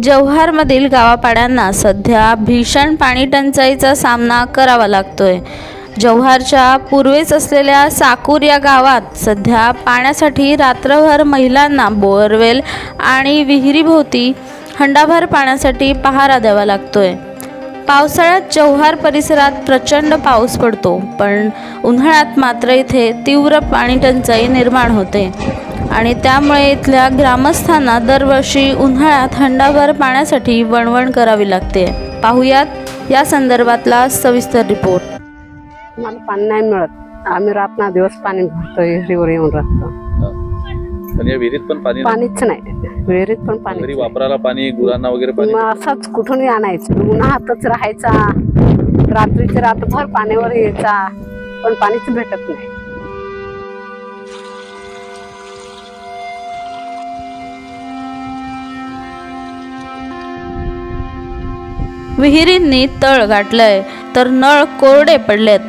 जव्हारमधील गावापाड्यांना सध्या भीषण पाणी टंचाईचा सामना करावा लागतोय. जव्हारच्या पूर्वेस असलेल्या साकूर या गावात सध्या पाण्यासाठी रात्रभर महिलांना बोअरवेल आणि विहिरीभोवती हंडाभर पाण्यासाठी पहारा द्यावा लागतोय. पावसाळ्यात जव्हार परिसरात प्रचंड पाऊस पडतो पण उन्हाळ्यात मात्र इथे तीव्र पाणी टंचाई निर्माण होते. आणि त्यामुळे इथल्या ग्रामस्थांना दरवर्षी उन्हाळ्यात हंडाभर पाण्यासाठी वणवण करावी लागते. पाहुयात या संदर्भातला सविस्तर रिपोर्ट. मला पाणी नाही मिळत. आम्ही रात्र दिवस पाणी भरतो विहिरीवर येऊन राहतो. पण या विहिरीत पण पाणी नाही. पाणीच नाही. विहिरीत पण पाणी घरी वापरायला पाणी गुरांना वगैरे पाणी मग असंच कुठूनही आणायचं. उन्हातच राहायचा. रात्रीचे रात्रभर पाण्यावर यायचा. पण पाणीच भेटत नाही. विहिरींनी तळ गाठलंय तर नळ कोरडे पडलेत.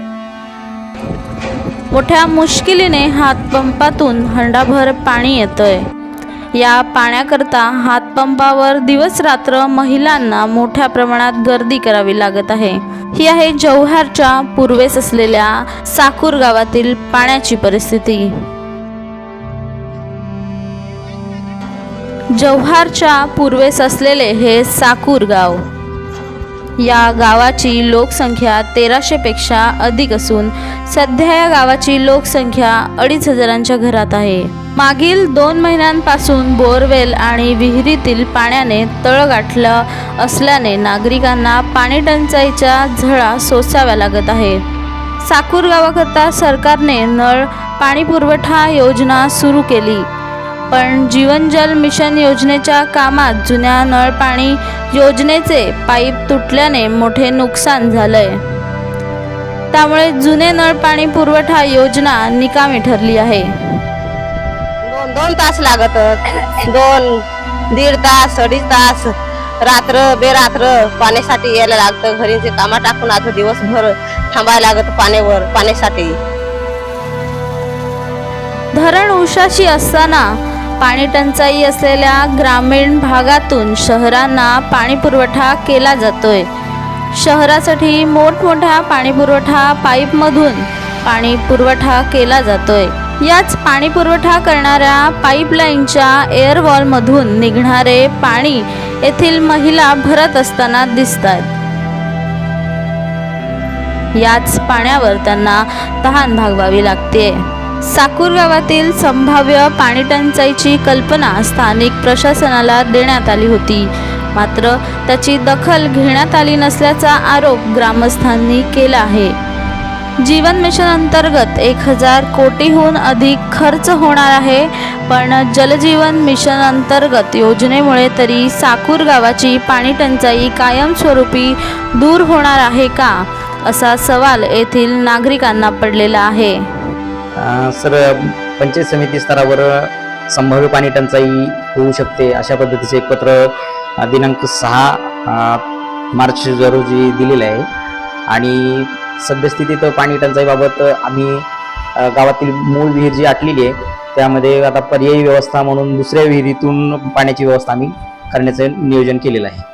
मोठ्या मुश्किलीने हातपंपातून हंडाभर पाणी येतंय. या पाण्याकरता हातपंपावर दिवस रात्र महिलांना मोठ्या प्रमाणात गर्दी करावी लागत आहे. ही आहे जव्हारच्या पूर्वेस असलेल्या साकूर गावातील पाण्याची परिस्थिती. जव्हारच्या पूर्वेस असलेले हे साकूर गाव. या गावाची लोकसंख्या तेराशेपेक्षा अधिक असून सध्या या गावाची लोकसंख्या अडीच हजारांच्या घरात आहे. मागील दोन महिन्यांपासून बोरवेल आणि विहिरीतील पाण्याने तळ गाठलं असल्याने नागरिकांना पाणी टंचाईच्या झळा सोसाव्या लागत आहे. साकूर गावाकरता सरकारने नळ पाणी पुरवठा योजना सुरू केली. पण जीवन जल मिशन योजनेच्या कामात जुन्या नळ पाणी योजनेचे पाईप तुटल्याने मोठे नुकसान झालंय. त्यामुळे जुने नळ पाणी पुरवठा योजना निकामी ठरली आहे. दोन दोन तास लागत दोन दीड तास अडीच तास. रात्र बेरात्र पाण्यासाठी यायला लागतं. घरीचे कामा टाकून आता दिवसभर थांबायला लागत पाण्यावर पाण्यासाठी. धरण उशाशी असताना पाणी टंचाई असलेल्या ग्रामीण भागातून शहरांना पाणी पुरवठा केला जातोय. शहरासाठी मोठमोठ्या पाणी पुरवठा पाईपमधून पाणी पुरवठा केला जातोय. याच पाणी पुरवठा करणाऱ्या पाईपलाईनच्या एअरवॉलमधून निघणारे पाणी येथील महिला भरत असताना दिसत आहेत याच पाण्यावर त्यांना तहान भागवावी लागते साकूर गावातील संभाव्य पाणीटंचाईची कल्पना स्थानिक प्रशासनाला देण्यात आली होती. मात्र त्याची दखल घेण्यात आली नसल्याचा आरोप ग्रामस्थांनी केला आहे. जीवन मिशन अंतर्गत एक हजार कोटीहून अधिक खर्च होणार आहे पण जलजीवन मिशन अंतर्गत योजनेमुळे तरी साकूर गावाची पाणीटंचाई कायमस्वरूपी दूर होणार आहे का असा सवाल येथील नागरिकांना पडलेला आहे. सर पंचायत समिती स्तरावर संभाव्य पाणी टंचाई होऊ शकते अशा पद्धतीचे एक पत्र दिनांक सहा मार्च रोजी दिलेलं आहे. आणि सद्यस्थितीत पाणी टंचाईबाबत आम्ही गावातील मूळ विहीर जी आटलेली आहे त्यामध्ये आता पर्यायी व्यवस्था म्हणून दुसऱ्या विहिरीतून पाण्याची व्यवस्था आम्ही करण्याचं नियोजन केलेलं आहे.